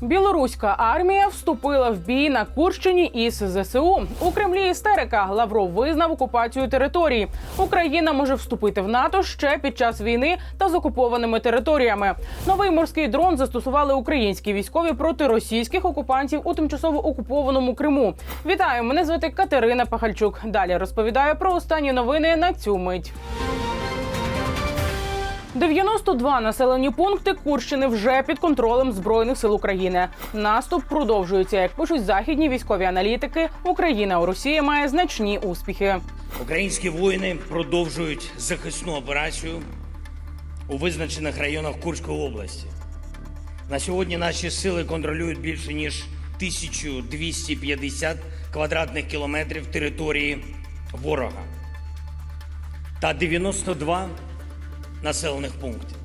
Білоруська армія вступила в бій на Курщині із ЗСУ. У Кремлі істерика Лавров визнав окупацію території. Україна може вступити в НАТО ще під час війни та з окупованими територіями. Новий морський дрон застосували українські військові проти російських окупантів у тимчасово окупованому Криму. Вітаю! Мене звати Катерина Пахальчук. Далі розповідаю про останні новини на цю мить. 92 населені пункти Курщини вже під контролем збройних сил України. Наступ продовжується. Як пишуть західні військові аналітики, Україна у Росії має значні успіхи. Українські воїни продовжують захисну операцію у визначених районах Курської області. На сьогодні наші сили контролюють більше ніж 1250 квадратних кілометрів території ворога та 92 населених пунктів.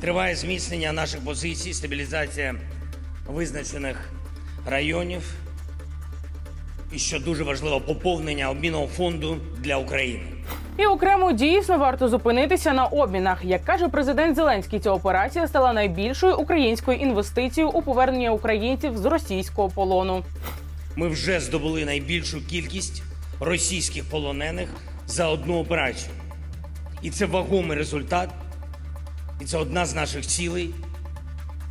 Триває зміцнення наших позицій, стабілізація визначених районів і що дуже важливо, поповнення обмінного фонду для України. І окремо дійсно варто зупинитися на обмінах. Як каже президент Зеленський, ця операція стала найбільшою українською інвестицією у повернення українців з російського полону. Ми вже здобули найбільшу кількість російських полонених за одну операцію. І це вагомий результат, і це одна з наших цілей,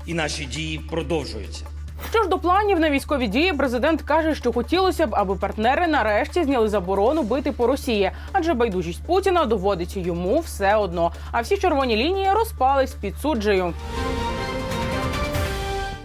і наші дії продовжуються. Що ж до планів на військові дії, президент каже, що хотілося б, аби партнери нарешті зняли заборону бити по Росії, адже байдужість Путіна доводить йому все одно. А всі червоні лінії розпались під суджею.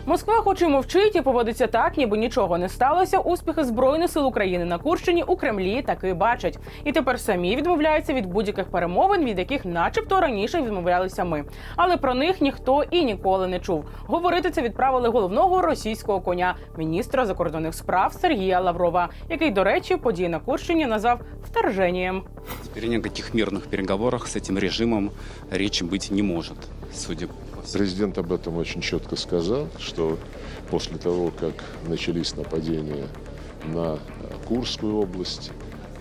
Москва, хоч і мовчить і поводиться так, ніби нічого не сталося. Успіхи збройних сил України на Курщині у Кремлі таки бачать. І тепер самі відмовляються від будь-яких перемовин, від яких, начебто, раніше відмовлялися ми. Але про них ніхто і ніколи не чув. Говорити це відправили головного російського коня, міністра закордонних справ Сергія Лаврова, який, до речі, події на Курщині назвав вторженням. Теперь ни о каких мирных переговорах с этим режимом речи быть не может, судя по всему. Президент об этом очень четко сказал, что после того, как начались нападения на э, Курскую область,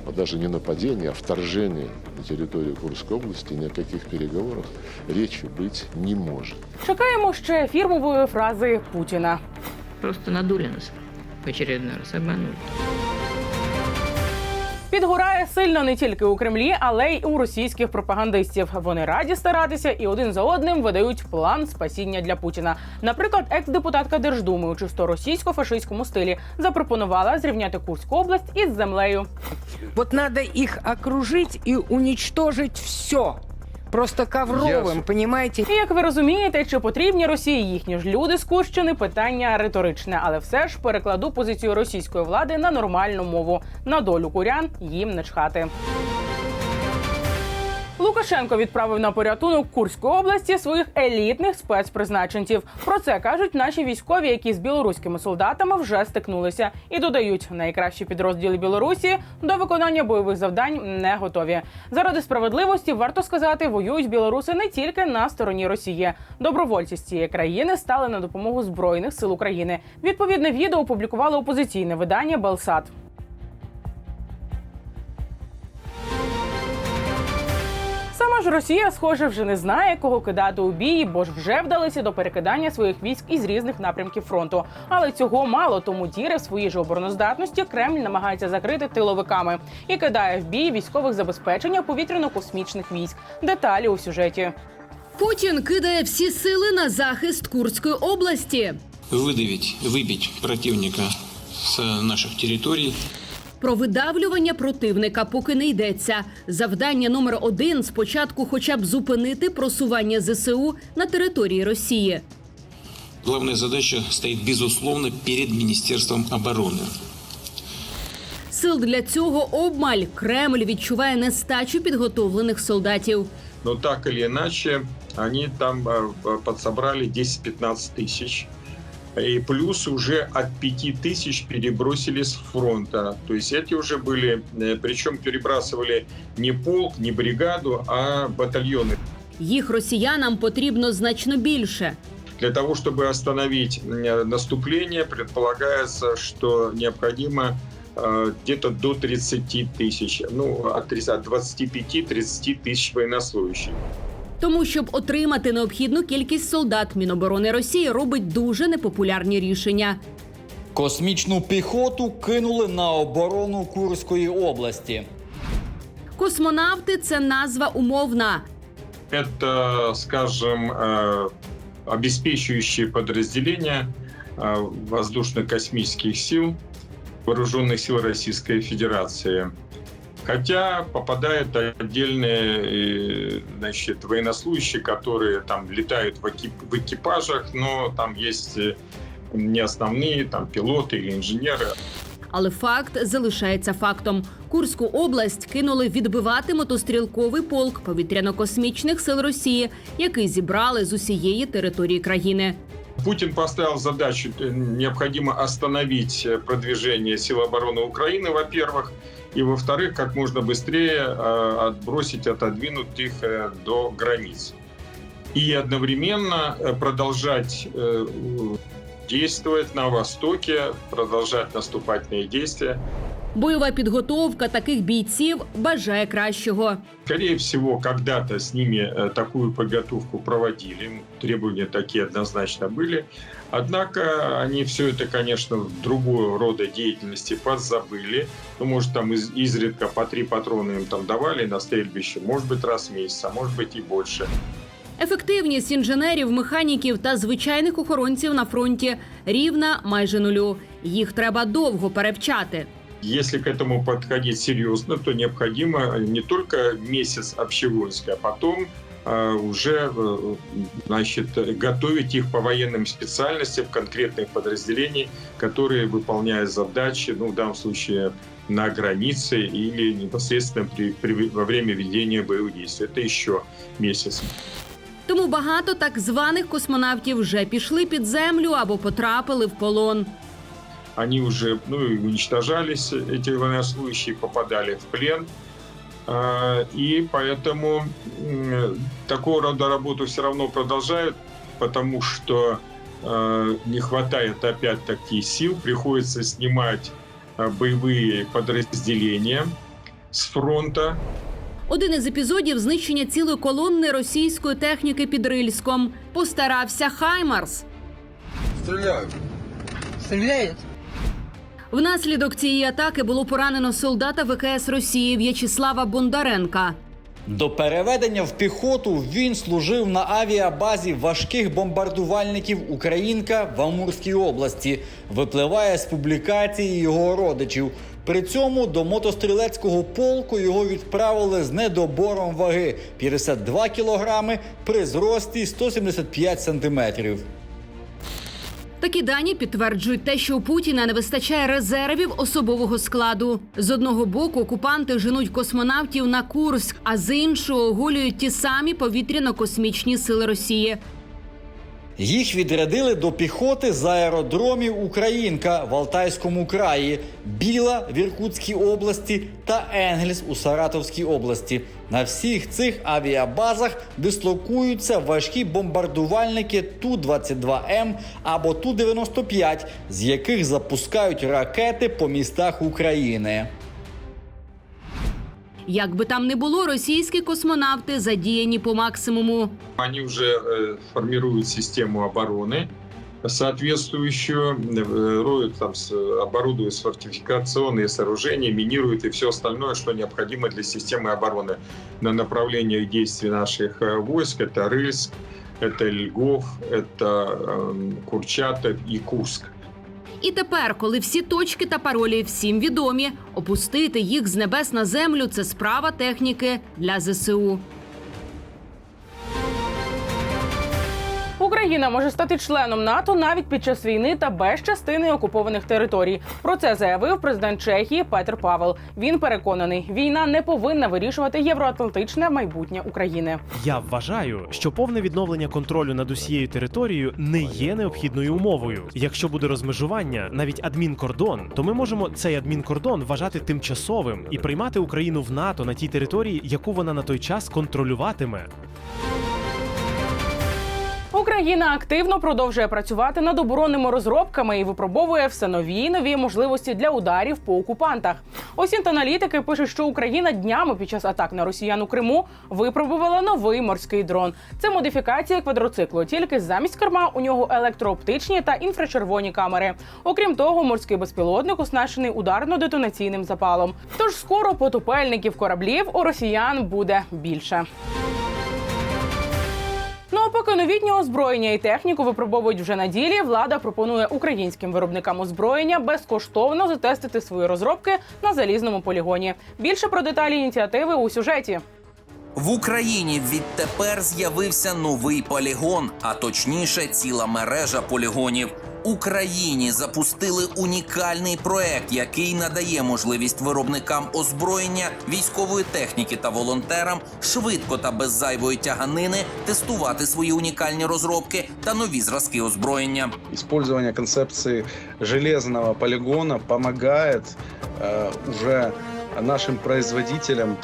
а даже не нападение, а вторжение на территорию Курской области, ни о каких переговорах речи быть не может. Чекаємо ще фірмової фрази Путіна. Просто надули нас в очередной раз, обманули. Підгорає сильно не тільки у Кремлі, але й у російських пропагандистів. Вони раді старатися і один за одним видають план спасіння для Путіна. Наприклад, екс-депутатка Держдуми у чисто російсько-фашистському стилі запропонувала зрівняти Курську область із землею. Вот надо їх окружити і унічтожити все. Просто ковровим, yes. понімаєте? як ви розумієте, чи потрібні Росії їхні ж люди з Курщини? Питання риторичне, але все ж перекладу позицію російської влади на нормальну мову. На долю курян їм не чхати. Лукашенко відправив на порятунок Курської області своїх елітних спецпризначенців. Про це кажуть наші військові, які з білоруськими солдатами вже стикнулися, і додають, найкращі підрозділи Білорусі до виконання бойових завдань не готові. Заради справедливості варто сказати, воюють білоруси не тільки на стороні Росії. Добровольці з цієї країни стали на допомогу збройних сил України. Відповідне відео опублікувало опозиційне видання Белсат. Ж Росія, схоже, вже не знає, кого кидати у бій, бо ж вже вдалися до перекидання своїх військ із різних напрямків фронту. Але цього мало, тому діри в своїй же обороноздатності Кремль намагається закрити тиловиками і кидає в бій військових забезпечення повітряно-космічних військ. Деталі у сюжеті. Путін кидає всі сили на захист Курської області. выдавить, выбить противника с наших территорий. Про видавлювання противника поки не йдеться. Завдання номер один спочатку, хоча б зупинити просування ЗСУ на території Росії. Главная задача стоит, безусловно, перед Министерством обороны. Сил для цього обмаль Кремль відчуває нестачу підготовлених солдатів. но так или иначе они там э, э, подсобрали 10-15 тысяч. И плюс уже от 5 тысяч перебросили с фронта. То есть эти уже были, э, причем перебрасывали не полк, не бригаду, а батальоны. Їх росіянам потрібно значно більше. Для того, чтобы остановить э, наступление, предполагается, что необходимо э, где-то до 30 тысяч, ну, от 30 от 25-30 тысяч военнослужащих. Тому, щоб отримати необхідну кількість солдат, Міноборони Росії робить дуже непопулярні рішення. Космічну піхоту кинули на оборону Курської області. Космонавти це назва умовна. Это, скажем, э, обеспечивающие подразделения э, воздушно-космических сил вооруженных сил Российской Федерации. Хотя попадают отдельные э, значит, военнослужащие, которые там летают в, экип- в экипажах, но там есть э, не основные, там пилоты или инженеры, Але факт залишається фактом. Курську область кинули відбивати мотострілковий полк повітряно-космічних сил Росії, який зібрали з усієї території країни. Путин поставил задачу, э, необходимо остановить э, продвижение сил обороны Украины, во-первых, И, во-вторых, как можно быстрее э, отбросить, отодвинуть их э, до границ. И одновременно э, продолжать действовать на Востоке, продолжать наступательные действия. Бойова підготовка таких бійців бажає кращого. Скорее всего, когда-то с ними э, такую подготовку проводили, требования такие однозначно были. Однако они все это, конечно, в другого рода деятельности подзабыли. Ну, может, там из, изредка по три патрона им там давали на стрельбище, может быть, раз в месяц, а может быть и больше. Ефективність інженерів, механіків та звичайних охоронців на фронті рівна майже нулю. Їх треба довго перевчати. Если к этому подходить серьезно, то необходимо не только месяц общевойска, а потом э, уже э, значит, готовить их по военным специальностям конкретных подразделений, которые выполняют задачи, ну, в данном случае на границе или непосредственно при, при- во время ведения боевых действий. Это еще месяц. Тому багато так званих космонавтів вже пішли під землю або потрапили в полон. они уже ну, и уничтожались, эти военнослужащие попадали в плен. А, И поэтому м, такого рода работу все равно продолжают, потому что э, не хватает опять-таки сил, приходится снимать э, боевые подразделения с фронта, Один із епізодів знищення цілої колонни російської техніки під Рильськом постарався Хаймарс. Стреляет? Внаслідок цієї атаки було поранено солдата ВКС Росії В'ячеслава Бондаренка. До переведення в піхоту він служив на авіабазі важких бомбардувальників Українка в Амурській області. Випливає з публікації його родичів. При цьому до мотострілецького полку його відправили з недобором ваги 52 кілограми при зрості 175 сантиметрів. Такі дані підтверджують те, що у Путіна не вистачає резервів особового складу. З одного боку окупанти женуть космонавтів на Курськ, а з іншого оголюють ті самі повітряно-космічні сили Росії. Їх відрядили до піхоти з аеродромів Українка в Алтайському краї, Біла в Іркутській області та Енгельс у Саратовській області. На всіх цих авіабазах дислокуються важкі бомбардувальники Ту-22М або Ту-95, з яких запускають ракети по містах України. Як би там не було, російські космонавти задіяні по максимуму. Они уже э, формируют систему обороны соответствующую, э, роют там, с- оборудуют фортификационные сооружения, минируют и все остальное, что необходимо для системы обороны на направлениях действий наших э, войск. Это Рыльск, это Льгов, это эм, Курчатов и Курск. І тепер, коли всі точки та паролі всім відомі, опустити їх з небес на землю це справа техніки для ЗСУ. Україна може стати членом НАТО навіть під час війни та без частини окупованих територій. Про це заявив президент Чехії Петр Павел. Він переконаний, війна не повинна вирішувати євроатлантичне майбутнє України. Я вважаю, що повне відновлення контролю над усією територією не є необхідною умовою. Якщо буде розмежування, навіть адмінкордон, то ми можемо цей адмінкордон вважати тимчасовим і приймати Україну в НАТО на тій території, яку вона на той час контролюватиме. Україна активно продовжує працювати над оборонними розробками і випробовує все нові і нові можливості для ударів по окупантах. Осінт-аналітики пишуть, що Україна днями під час атак на росіян у Криму випробувала новий морський дрон. Це модифікація квадроциклу. Тільки замість керма у нього електрооптичні та інфрачервоні камери. Окрім того, морський безпілотник оснащений ударно-детонаційним запалом. Тож скоро потопельників кораблів у росіян буде більше. Поки новітнє озброєння і техніку випробовують вже на ділі, влада пропонує українським виробникам озброєння безкоштовно затестити свої розробки на залізному полігоні. Більше про деталі ініціативи у сюжеті. В Україні відтепер з'явився новий полігон, а точніше, ціла мережа полігонів. Україні запустили унікальний проект, який надає можливість виробникам озброєння, військової техніки та волонтерам швидко та без зайвої тяганини тестувати свої унікальні розробки та нові зразки озброєння. Использование концепции железного полигона помогает э, уже нашим производителям,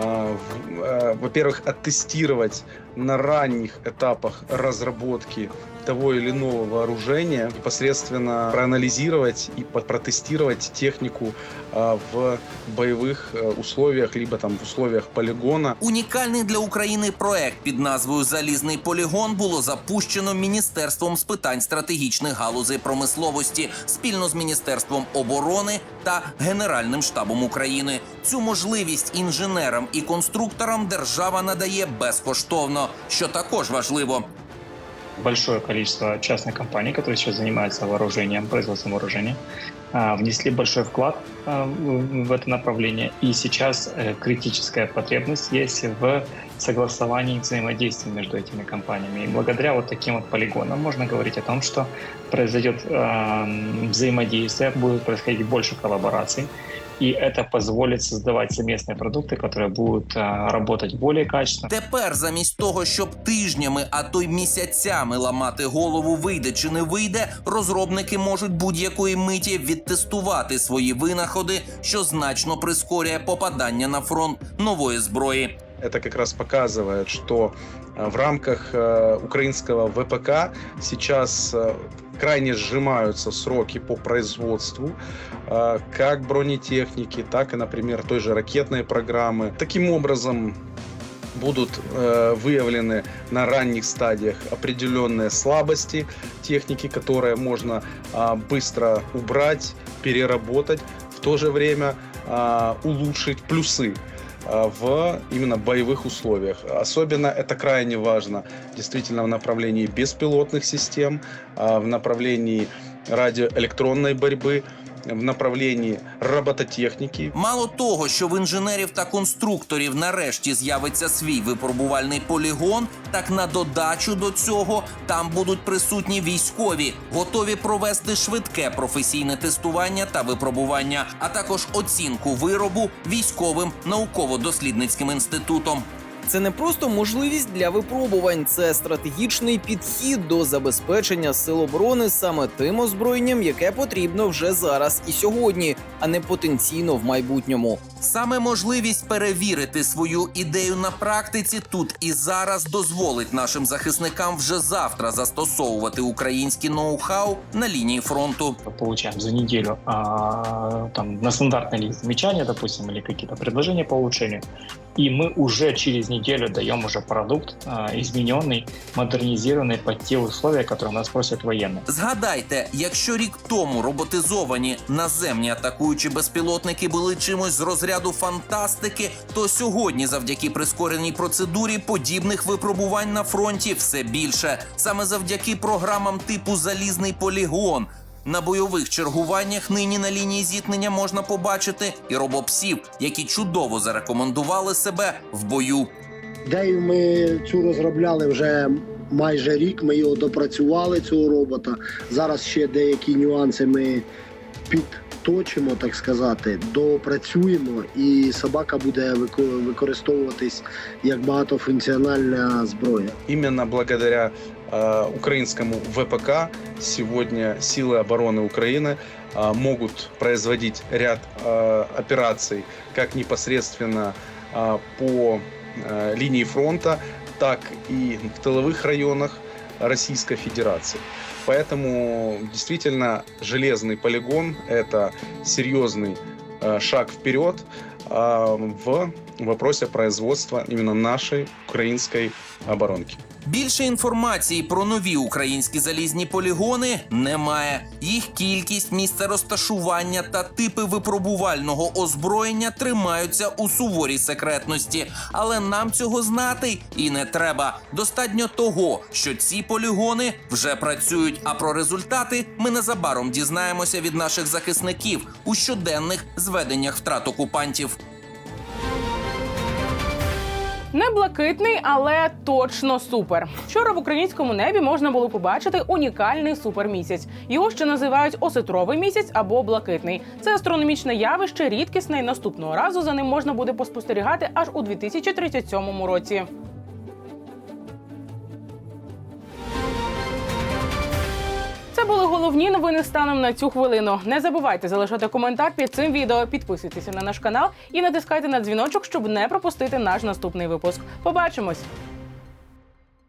э, в- э, во-первых, оттестировать на ранних этапах разработки того или иного вооружения, непосредственно проанализировать и по- протестировать технику э, в боевых э, условиях, либо там в условиях полигона. Унікальний для України проект під назвою Залізний полігон було запущено Міністерством з питань стратегічних галузей промисловості спільно з Міністерством оборони та Генеральним штабом України. Цю можливість інженерам і конструкторам держава надає безкоштовно, Що також важливо. большое количество частных компаний, которые сейчас занимаются вооружением, производством вооружения, а, внесли большой вклад а, в это направление. И сейчас э, критическая потребность есть в согласовании взаимодействия между этими компаниями. И благодаря вот таким вот полигонам можно говорить о том, что произойдет эм, взаимодействие, будет происходить больше коллабораций. И это позволит создавать совместные продукты, которые будут а, работать более качественно. Тепер, замість того, щоб тижнями, а то й місяцями ламати голову, вийде чи не вийде, розробники можуть будь-якої миті відтестувати свої винаходи, що значно прискорює попадання на фронт нової зброї. Это как раз показывает, что э, в рамках э, украинского ВПК сейчас э, крайне сжимаются сроки по производству э, как бронетехники, так и, например, той же ракетной программы. Таким образом, будут э, выявлены на ранних стадиях определенные слабости техники, которые можно а, быстро убрать, переработать, в то же время а, улучшить плюсы в именно боевых условиях. Особенно это крайне важно действительно в направлении беспилотных систем, а, в направлении радиоэлектронной борьбы, в направлении робототехники. Мало того, що в інженерів та конструкторів нарешті з'явиться свій випробувальний полігон, так на додачу до цього там будуть присутні військові, готові провести швидке професійне тестування та випробування, а також оцінку виробу військовим науково-дослідницьким інститутом. Це не просто можливість для випробувань, це стратегічний підхід до забезпечення сил оборони саме тим озброєнням, яке потрібно вже зараз і сьогодні, а не потенційно в майбутньому. Саме можливість перевірити свою ідею на практиці тут і зараз дозволить нашим захисникам вже завтра застосовувати українські ноу-хау на лінії фронту. получаем за неделю а, там, на стандартный лист замечания, допустим, или какие-то по улучшению И мы уже через неделю даем уже продукт а, измененный, модернизированный под те условия, которые у нас просят военные. Згадайте, якщо рік тому роботизовані наземні атакуючі безпілотники були чимось з розряду фантастики, то сьогодні, завдяки прискореній процедурі подібних випробувань на фронті все більше. Саме завдяки програмам типу Залізний полігон. На бойових чергуваннях нині на лінії зіткнення можна побачити і робопсів, які чудово зарекомендували себе в бою. Ідею ми цю розробляли вже майже рік. Ми його допрацювали цього робота. Зараз ще деякі нюанси ми підточимо, так сказати, допрацюємо, і собака буде вико- використовуватись як багатофункціональна зброя. Именно благодаря э, украинскому ВПК сегодня силы обороны Украины э, могут производить ряд э, операций как непосредственно э, по э, линии фронта, так и в тыловых районах, Российской Федерации. Поэтому действительно железный полигон – это серьезный э, шаг вперед э, в вопросе производства именно нашей украинской оборонки. Більше інформації про нові українські залізні полігони немає. Їх кількість, місце розташування та типи випробувального озброєння тримаються у суворій секретності. Але нам цього знати і не треба. Достатньо того, що ці полігони вже працюють. А про результати ми незабаром дізнаємося від наших захисників у щоденних зведеннях втрат окупантів. Не блакитний, але точно супер. Вчора в українському небі можна було побачити унікальний супермісяць. Його ще називають осетровий місяць або блакитний. Це астрономічне явище, рідкісне, і наступного разу за ним можна буде поспостерігати аж у 2037 році. Це були головні новини станом на цю хвилину. Не забувайте залишати коментар під цим відео, підписуйтеся на наш канал і натискайте на дзвіночок, щоб не пропустити наш наступний випуск. Побачимось!